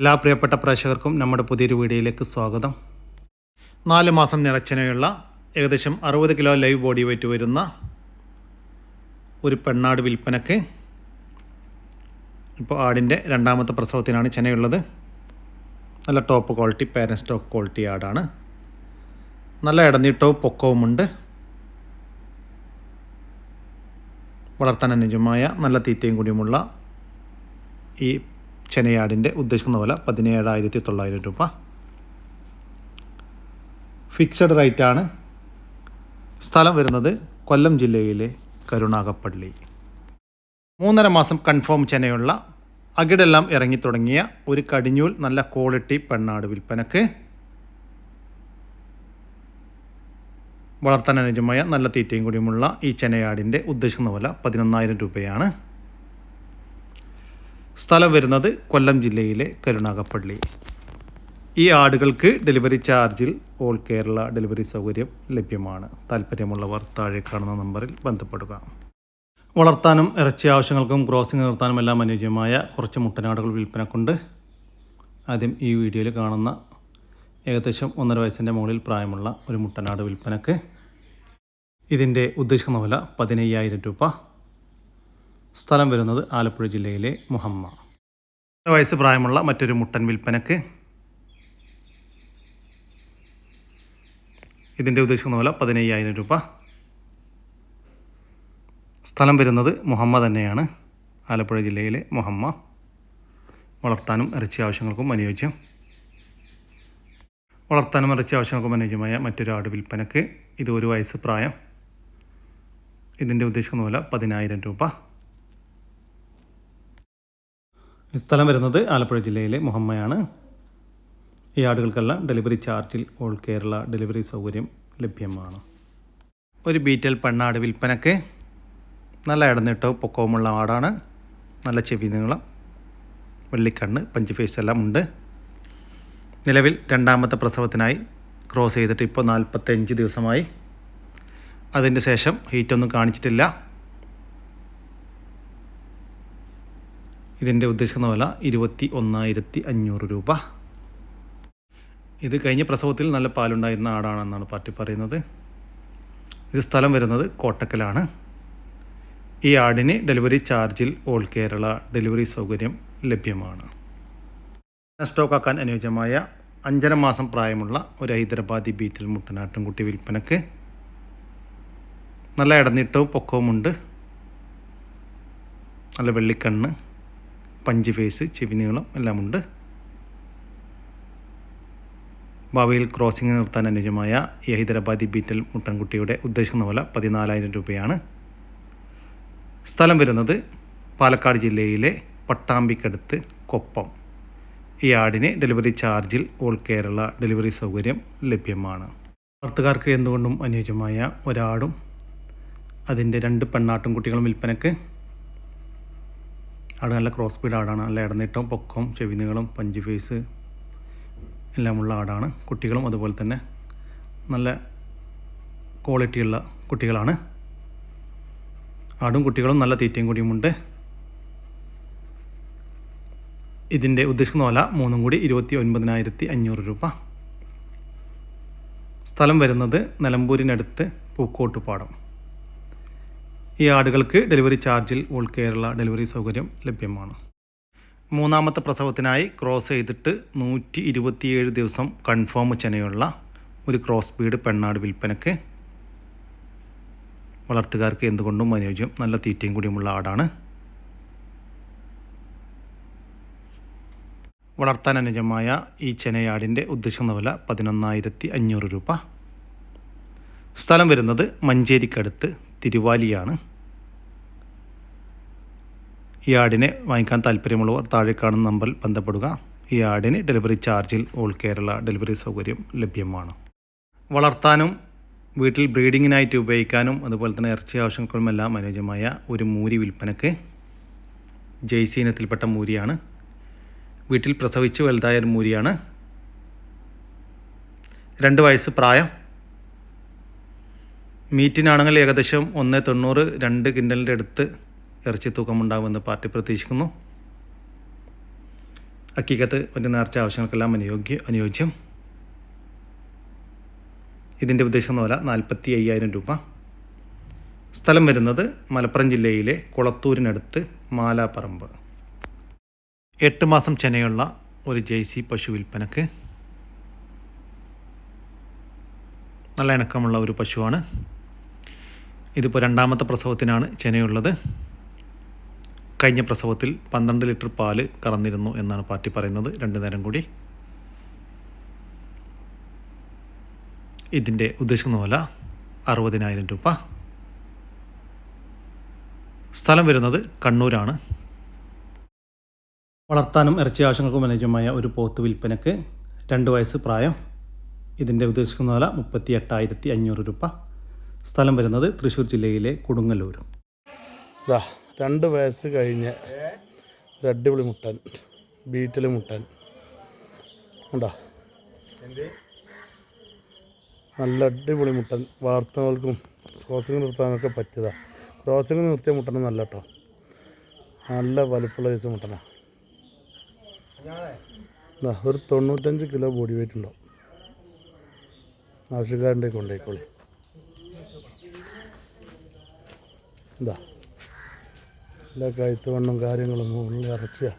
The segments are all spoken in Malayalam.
എല്ലാ പ്രിയപ്പെട്ട പ്രേക്ഷകർക്കും നമ്മുടെ പുതിയൊരു വീഡിയോയിലേക്ക് സ്വാഗതം. നാല് മാസം നിറച്ചനയുള്ള ഏകദേശം അറുപത് കിലോ ലൈവ് ബോഡി വെയിറ്റ് വരുന്ന ഒരു പെണ്ണാട് വിൽപ്പനക്ക് ഇപ്പോൾ ആടിന്റെ രണ്ടാമത്തെ പ്രസവത്തിനാണ് ചെനയുള്ളത്. നല്ല top quality parent stock quality ആടാണ്. നല്ല ഇടനീട്ടവും പൊക്കവുമുണ്ട്. വളർത്താൻ അനുജമായ നല്ല തീറ്റയും കൂടിയുമുള്ള ഈ ചെനയാടിന്റെ ഉദ്ദേശിക്കുന്ന വില പതിനേഴായിരത്തി തൊള്ളായിരം രൂപ. ഫിക്സഡ് റേറ്റാണ്. സ്ഥലം വരുന്നത് കൊല്ലം ജില്ലയിലെ കരുണാകപ്പള്ളി മൂന്നര മാസം കൺഫേം ചെനയുള്ള അകിടെല്ലാം ഇറങ്ങിത്തുടങ്ങിയ ഒരു കടിഞ്ഞൂൽ നല്ല ക്വാളിറ്റി പെണ്ണാട് വിൽപ്പനക്ക്. വളർത്താൻ അനുജമായ നല്ല തീറ്റയും കൂടിയുമുള്ള ഈ ചെനയാടിന്റെ ഉദ്ദേശിക്കുന്ന വില പതിനൊന്നായിരം രൂപയാണ്. സ്ഥലം വരുന്നത് കൊല്ലം ജില്ലയിലെ കരുണാകപ്പള്ളി ഈ ആടുകൾക്ക് ഡെലിവറി ചാർജിൽ ഓൾ കേരള ഡെലിവറി സൗകര്യം ലഭ്യമാണ്. താല്പര്യമുള്ളവർ താഴെ കാണുന്ന നമ്പറിൽ ബന്ധപ്പെടുക. വളർത്താനും ഇറച്ചി ആവശ്യങ്ങൾക്കും ക്രോസിംഗ് നിർത്താനും എല്ലാം അനുയോജ്യമായ കുറച്ച് മുട്ടനാടുകൾ വിൽപ്പനക്കുണ്ട്. ആദ്യം ഈ വീഡിയോയിൽ കാണുന്ന ഏകദേശം ഒന്നര വയസ്സിന്റെ മുകളിൽ പ്രായമുള്ള ഒരു മുട്ടനാട് വിൽപ്പനക്ക്. ഇതിന്റെ ഉദ്ദേശിക്കുന്ന വില പതിനയ്യായിരം രൂപ. സ്ഥലം വരുന്നത് ആലപ്പുഴ ജില്ലയിലെ മുഹമ്മ. വയസ്സ് പ്രായമുള്ള മറ്റൊരു മുട്ടൻ വിൽപ്പനക്ക്? ഇതിന്റെ ഉദ്ദേശിക്കുന്ന വില പതിനയ്യായിരം രൂപ. സ്ഥലം വരുന്നത് മുഹമ്മ തന്നെയാണ്. ആലപ്പുഴ ജില്ലയിലെ മുഹമ്മ. വളർത്താനും ഇറച്ചി ആവശ്യങ്ങൾക്കും അനുയോജ്യം. വളർത്താനും ഇറച്ചി ആവശ്യങ്ങൾക്കും അനുയോജ്യമായ മറ്റൊരു ആട് വിൽപ്പനക്ക് ഇത് ഒരു വയസ്സ് പ്രായം. ഇതിന്റെ ഉദ്ദേശിക്കുന്ന വില പതിനായിരം രൂപ ഈ സ്ഥലം വരുന്നത് ആലപ്പുഴ ജില്ലയിലെ മുഹമ്മയാണ്. ഈ ആടുകൾക്കെല്ലാം ഡെലിവറി ചാർജിൽ ഓൾ കേരള ഡെലിവറി സൗകര്യം ലഭ്യമാണ്. ഒരു ബീറ്റൽ പെണ്ണാട് വിൽപ്പനക്ക് നല്ല ഇടനീട്ടവും പൊക്കവുമുള്ള ആടാണ്. നല്ല ചെവി നീളം വെള്ളിക്കണ്ണ് പഞ്ച് ഫേസ് എല്ലാം ഉണ്ട്. നിലവിൽ രണ്ടാമത്തെ പ്രസവത്തിനായി ക്രോസ് ചെയ്തിട്ട് ഇപ്പോൾ നാൽപ്പത്തഞ്ച് ദിവസമായി. അതിന്റെ ശേഷം ഹീറ്റൊന്നും കാണിച്ചിട്ടില്ല. ഇതിന്റെ ഉദ്ദേശിക്കുന്ന വില ഇരുപത്തി ഒന്നായിരത്തി അഞ്ഞൂറ് രൂപ. ഇത് കഴിഞ്ഞ പ്രസവത്തിൽ നല്ല പാലുണ്ടായിരുന്ന ആടാണെന്നാണ് പാർട്ടി പറയുന്നത്. ഇത് സ്ഥലം വരുന്നത് കോട്ടക്കലാണ്. ഈ ആടിന് ഡെലിവറി ചാർജിൽ ഓൾ കേരള ഡെലിവറി സൗകര്യം ലഭ്യമാണ്. സ്റ്റോക്കാക്കാൻ അനുയോജ്യമായ അഞ്ചര മാസം പ്രായമുള്ള ഒരു ഹൈദരാബാദി ബീറ്റിൽ മുട്ടനാട്ടുംകുട്ടി വിൽപ്പനക്ക്. നല്ല ഇടനീട്ടവും പൊക്കവുമുണ്ട്. നല്ല വെള്ളിക്കണ്ണ്. പഞ്ച് ഫേസ് ചെവി നീളം എല്ലാമുണ്ട്. ഭാവിയിൽ ക്രോസിംഗ് നിർത്താൻ അനുയോജ്യമായ ഈ ഹൈദരാബാദി ബീറ്റൽ മുട്ടൻകുട്ടിയുടെ ഉദ്ദേശിക്കുന്ന വില പതിനാലായിരം രൂപയാണ്. സ്ഥലം വരുന്നത് പാലക്കാട് ജില്ലയിലെ പട്ടാമ്പിക്കടുത്ത് കൊപ്പം. ഈ ആടിന് ഡെലിവറി ചാർജിൽ ഓൾ കേരള ഡെലിവറി സൗകര്യം ലഭ്യമാണ്. വളർത്തുകാർക്ക് എന്തുകൊണ്ടും അനുയോജ്യമായ ഒരാടും അതിന്റെ രണ്ട് പെണ്ണാട്ടും കുട്ടികളും വിൽപ്പനക്ക് ആട് നല്ല ക്രോസ് സ്പീഡ് ആടാണ്. നല്ല ഇടനീട്ടം പൊക്കം ചെവി പഞ്ച് ഫേസ് എല്ലാമുള്ള ആടാണ്. കുട്ടികളും അതുപോലെ തന്നെ നല്ല ക്വാളിറ്റിയുള്ള കുട്ടികളാണ്. ആടും കുട്ടികളും നല്ല തീറ്റയും കൂടിയുമുണ്ട്. ഇതിന്റെ ഉദ്ദേശിക്കുന്ന വില മൂന്നും കൂടി ഇരുപത്തി ഒൻപതിനായിരത്തി അഞ്ഞൂറ് രൂപ. സ്ഥലം വരുന്നത് നിലമ്പൂരിനടുത്ത് പൂക്കോട്ടുപാടം. ഈ ആടുകൾക്ക് ഡെലിവറി ചാർജിൽ ഓൾ കേരള ഡെലിവറി സൗകര്യം ലഭ്യമാണ്. മൂന്നാമത്തെ പ്രസവത്തിനായി ക്രോസ് ചെയ്തിട്ട് നൂറ്റി ഇരുപത്തിയേഴ് ദിവസം കൺഫേം ചെനയുള്ള ഒരു ക്രോസ് ബീഡ് പെണ്ണാട് വിൽപ്പനക്ക് വളർത്തുകാർക്ക് എന്തുകൊണ്ടും അനുയോജ്യം നല്ല തീറ്റയും കൂടിയുമുള്ള ആടാണ്. വളർത്താൻ അനുജമായ ഈ ചെനയാടിന്റെ ഉദ്ദേശിക്കുന്ന വില പതിനൊന്നായിരത്തി അഞ്ഞൂറ് രൂപ. സ്ഥലം വരുന്നത് മഞ്ചേരിക്കടുത്ത് തിരുവാലിയാണ്. ഈ ആടിനെ വാങ്ങിക്കാൻ താല്പര്യമുള്ളവർ താഴെ കാണുന്ന നമ്പറിൽ ബന്ധപ്പെടുക. ഈ ആടിന് ഡെലിവറി ചാർജിൽ ഓൾ കേരള ഡെലിവറി സൗകര്യം ലഭ്യമാണ്. വളർത്താനും വീട്ടിൽ ബ്രീഡിങ്ങിനായിട്ട് ഉപയോഗിക്കാനും അതുപോലെ തന്നെ ഇറച്ചി ആവശ്യങ്ങൾക്കുമെല്ലാം അനുയോജ്യമായ ഒരു മൂരി വിൽപ്പനക്ക് ജെയ്സി ഇനത്തിൽപ്പെട്ട മൂരിയാണ്. വീട്ടിൽ പ്രസവിച്ച് വലുതായ ഒരു മൂരിയാണ്. രണ്ട് വയസ്സ് പ്രായം. മീറ്റിനാണെങ്കിൽ ഏകദേശം ഒന്ന് തൊണ്ണൂറ് രണ്ട് കിൻഡലിന്റെ അടുത്ത് ഇറച്ചി തൂക്കമുണ്ടാകുമെന്ന് പാർട്ടി പ്രതീക്ഷിക്കുന്നു. ഹക്കീക്കത്ത് മറ്റ് നേർച്ച ആവശ്യങ്ങൾക്കെല്ലാം അനുയോഗ്യ അനുയോജ്യം. ഇതിന്റെ ഉദ്ദേശം എന്ന് പറഞ്ഞാൽ നാൽപ്പത്തി അയ്യായിരം രൂപ. സ്ഥലം വരുന്നത് മലപ്പുറം ജില്ലയിലെ കുളത്തൂരിനടുത്ത് മാലാപ്പറമ്പ് എട്ട് മാസം ചെനയുള്ള ഒരു ജെയ്സി പശു വിൽപ്പനക്ക്. നല്ല ഇണക്കമുള്ള ഒരു പശുവാണ്. ഇതിപ്പോൾ രണ്ടാമത്തെ പ്രസവത്തിനാണ് ചെനയുള്ളത്. കഴിഞ്ഞ പ്രസവത്തിൽ പന്ത്രണ്ട് ലിറ്റർ പാൽ കറന്നിരുന്നു എന്നാണ് പാർട്ടി പറയുന്നത്. രണ്ടു നേരം കൂടി. ഇതിന്റെ ഉദ്ദേശിക്കുന്ന വില അറുപതിനായിരം രൂപ. സ്ഥലം വരുന്നത് കണ്ണൂരാണ്. വളർത്താനും ഇറച്ചി ആവശ്യങ്ങൾക്കും അനുയോജ്യമായ ഒരു പോത്ത് വിൽപ്പനക്ക് രണ്ട് വയസ്സ് പ്രായം. ഇതിന്റെ ഉദ്ദേശിക്കുന്ന വില മുപ്പത്തി എട്ടായിരത്തി അഞ്ഞൂറ് രൂപ. സ്ഥലം വരുന്നത് തൃശ്ശൂർ ജില്ലയിലെ കൊടുങ്ങല്ലൂർ. രണ്ട് വയസ്സ് കഴിഞ്ഞ് ഒരു അടിപൊളി മുട്ടൻ ബീറ്റിൽ മുട്ടൻ. ഉണ്ടോ നല്ല അടിപൊളി മുട്ടൻ. വാർത്തകൾക്കും ക്രോസിങ് നിർത്താനൊക്കെ പറ്റിയതാ. ക്രോസിങ് നിർത്തിയ മുട്ടൻ നല്ല കേട്ടോ. നല്ല വലുപ്പുള്ള ദിവസം മുട്ടനാ. എന്താ ഒരു തൊണ്ണൂറ്റഞ്ച് കിലോ ബോഡി വെയിറ്റ് ഉണ്ടാവും ആവശ്യക്കാരന്റെ കൊണ്ടേക്കോളി ഇതാ എല്ലാ കയത്തുവണ്ണും കാര്യങ്ങളും ഉള്ളി ഇറച്ചിയ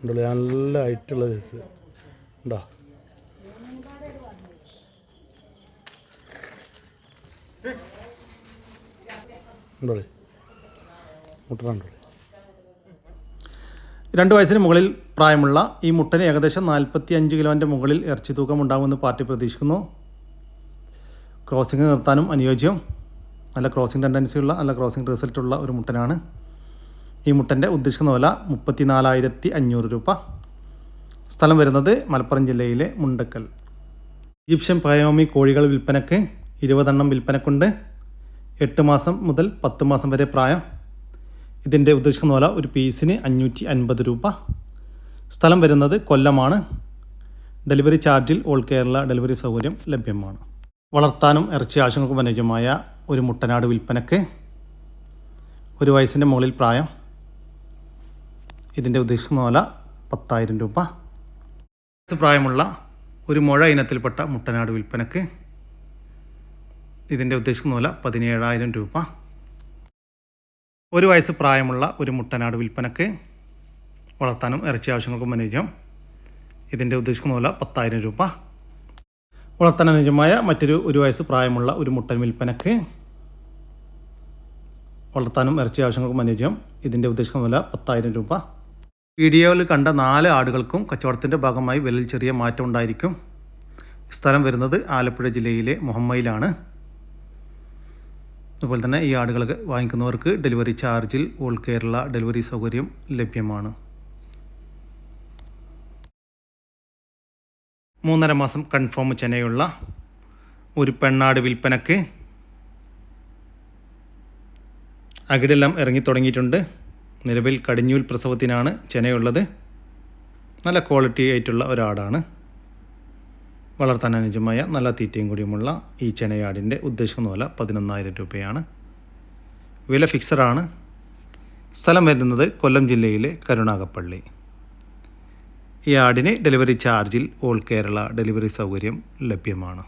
ഉണ്ടല്ലേ നല്ല ഹൈറ്റുള്ള ദിവസം ഉണ്ടോ രണ്ട് വയസ്സിന് മുകളിൽ പ്രായമുള്ള ഈ മുട്ടന് ഏകദേശം നാൽപ്പത്തി അഞ്ച് കിലോന്റെ മുകളിൽ ഇറച്ചി തൂക്കം ഉണ്ടാകുമെന്ന് പാർട്ടി പ്രതീക്ഷിക്കുന്നു. ക്രോസിംഗ് നിർത്താനും അനുയോജ്യം. നല്ല ക്രോസിംഗ് ടെൻഡൻസിയുള്ള നല്ല ക്രോസിംഗ് റിസൾട്ടുള്ള ഒരു മുട്ടനാണ്. ഈ മുട്ടന്റെ ഉദ്ദേശിക്കുന്ന വില മുപ്പത്തി നാലായിരത്തി അഞ്ഞൂറ് രൂപ. സ്ഥലം വരുന്നത് മലപ്പുറം ജില്ലയിലെ മുണ്ടക്കൽ. ഈജിപ്ഷ്യൻ പയോമി കോഴികൾ വിൽപ്പനക്ക് ഇരുപതെണ്ണം വിൽപ്പനക്കുണ്ട്. എട്ട് മാസം മുതൽ പത്ത് മാസം വരെ പ്രായം. ഇതിന്റെ ഉദ്ദേശിക്കുന്ന വില ഒരു പീസിന് അഞ്ഞൂറ്റി അൻപത് രൂപ. സ്ഥലം വരുന്നത് കൊല്ലമാണ്. ഡെലിവറി ചാർജിൽ ഓൾ കേരള ഡെലിവറി സൗകര്യം ലഭ്യമാണ്. വളർത്താനും ഇറച്ചി ആവശ്യങ്ങൾക്കും അനുയോജ്യമായ ഒരു മുട്ടനാട് വിൽപ്പനക്ക് ഒരു വയസ്സിന്റെ മുകളിൽ പ്രായം. ഇതിന്റെ ഉദ്ദേശിക്കുന്ന വില പത്തായിരം രൂപ. പ്രായമുള്ള ഒരു മുഴ ഇനത്തിൽപ്പെട്ട മുട്ടനാട് വിൽപ്പനക്ക് ഇതിന്റെ ഉദ്ദേശിക്കുന്ന വില പതിനേഴായിരം രൂപ. ഒരു വയസ്സ് പ്രായമുള്ള ഒരു മുട്ടനാട് വിൽപ്പനക്ക് വളർത്താനും ഇറച്ചി ആവശ്യങ്ങൾക്കും അനുയോജ്യം ഇതിന്റെ ഉദ്ദേശിക്കുന്ന വില പത്തായിരം രൂപ. വളർത്താൻ അനുയോജ്യമായ മറ്റൊരു ഒരു വയസ്സ് പ്രായമുള്ള ഒരു മുട്ടൻ വിൽപ്പനക്ക് വളർത്താനും ഇറച്ചി ആവശ്യങ്ങൾക്കും അനുയോജ്യം. ഇതിന്റെ ഉദ്ദേശിക്കുന്ന വില പത്തായിരം രൂപ. വീഡിയോയിൽ കണ്ട നാല് ആടുകൾക്കും കച്ചവടത്തിന്റെ ഭാഗമായി വിലയിൽ ചെറിയ മാറ്റം ഉണ്ടായിരിക്കും. സ്ഥലം വരുന്നത് ആലപ്പുഴ ജില്ലയിലെ മുഹമ്മയിലാണ്. അതുപോലെ തന്നെ ഈ ആടുകൾ വാങ്ങിക്കുന്നവർക്ക് ഡെലിവറി ചാർജിൽ ഓൾ കേരള ഡെലിവറി സൗകര്യം ലഭ്യമാണ്. മൂന്നര മാസം കൺഫേം ചെനയുള്ള ഒരു പെണ്ണാട് വിൽപ്പനക്ക് അകിടെല്ലാം ഇറങ്ങി തുടങ്ങിയിട്ടുണ്ട്. നിലവിൽ കടിഞ്ഞൂൽ പ്രസവത്തിനാണ് ചെനയുള്ളത് നല്ല ക്വാളിറ്റി ആയിട്ടുള്ള ഒരാടാണ്. വളർത്താൻ അനുജമായ നല്ല തീറ്റയും കൂടിയുമുള്ള ഈ ചെനയാടിന്റെ ഉദ്ദേശിക്കുന്ന വില പതിനൊന്നായിരം രൂപയാണ്. വില ഫിക്സഡാണ് സ്ഥലം വരുന്നത് കൊല്ലം ജില്ലയിലെ കരുണാകപ്പള്ളി. ഈ ആടിന് ഡെലിവറി ചാർജിൽ ഓൾ കേരള ഡെലിവറി സൗകര്യം ലഭ്യമാണ്.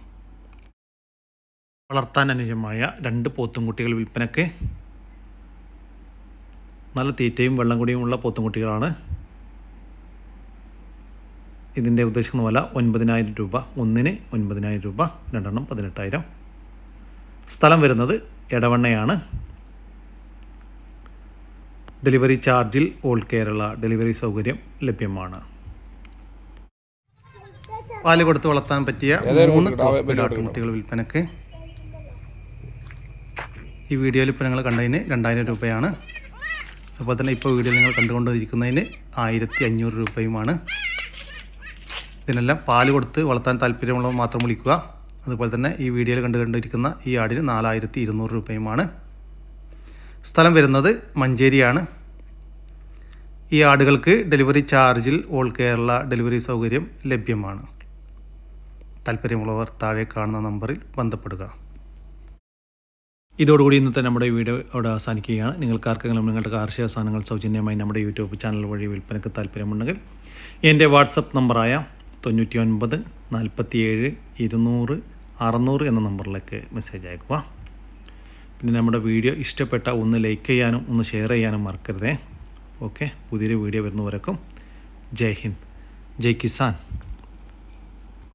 വളർത്താൻ അനുജമായ രണ്ട് പോത്തുംകുട്ടികൾ വിൽപ്പനയ്ക്ക് നല്ല തീറ്റയും വെള്ളം കുടിയുമുള്ള പോത്തുംകുട്ടികളാണ്. ഇതിന്റെ ഉദ്ദേശിക്കുന്ന വില ഒൻപതിനായിരം രൂപ ഒന്നിന് ഒൻപതിനായിരം രൂപ രണ്ടെണ്ണം പതിനെട്ടായിരം. സ്ഥലം വരുന്നത് എടവണ്ണയാണ്. ഡെലിവറി ചാർജിൽ ഓൾ കേരള ഡെലിവറി സൗകര്യം ലഭ്യമാണ്. പാൽ കൊടുത്ത് വളർത്താൻ പറ്റിയ മൂന്ന് ക്രോസ് ആട്ടുകുട്ടികൾ വിൽപ്പനക്ക്. ഈ വീഡിയോയിൽ ഇപ്പോൾ നിങ്ങൾ കണ്ടതിന് രണ്ടായിരം രൂപയാണ്. അതുപോലെ തന്നെ ഇപ്പോൾ വീഡിയോ നിങ്ങൾ കണ്ടുകൊണ്ടിരിക്കുന്നതിന് ആയിരത്തി അഞ്ഞൂറ് രൂപയുമാണ്. ഇതിനെല്ലാം പാൽ കൊടുത്ത് വളർത്താൻ താല്പര്യമുള്ളവർ മാത്രം വിളിക്കുക. അതുപോലെ തന്നെ ഈ വീഡിയോയിൽ കണ്ടുകൊണ്ടിരിക്കുന്ന ഈ ആടിന് നാലായിരത്തി ഇരുന്നൂറ് രൂപയുമാണ്. സ്ഥലം വരുന്നത് മഞ്ചേരിയാണ്. ഈ ആടുകൾക്ക് ഡെലിവറി ചാർജിൽ ഓൾ കേരള ഡെലിവറി സൗകര്യം ലഭ്യമാണ്. താല്പര്യമുള്ളവർ താഴെ കാണുന്ന നമ്പറിൽ ബന്ധപ്പെടുക. ഇതോടുകൂടി ഇന്നത്തെ നമ്മുടെ വീഡിയോ അവിടെ അവസാനിക്കുകയാണ്. നിങ്ങൾക്കാർക്കെങ്കിലും നിങ്ങളുടെ കാർഷിക സാധനങ്ങൾ സൗജന്യമായി നമ്മുടെ യൂട്യൂബ് ചാനൽ വഴി വിൽപ്പനയ്ക്ക് താല്പര്യമുണ്ടെങ്കിൽ എന്റെ വാട്സപ്പ് നമ്പറായ തൊണ്ണൂറ്റി ഒൻപത് നാൽപ്പത്തിയേഴ് ഇരുന്നൂറ് അറുന്നൂറ് എന്ന നമ്പറിലേക്ക് മെസ്സേജ് അയക്കുക. പിന്നെ നമ്മുടെ വീഡിയോ ഇഷ്ടപ്പെട്ട ഒന്ന് ലൈക്ക് ചെയ്യാനും ഒന്ന് ഷെയർ ചെയ്യാനും മറക്കരുതേ. ഓക്കെ പുതിയൊരു വീഡിയോ വരുന്നവരക്കും ജയ് ഹിന്ദ്. ജയ് കിസാൻ.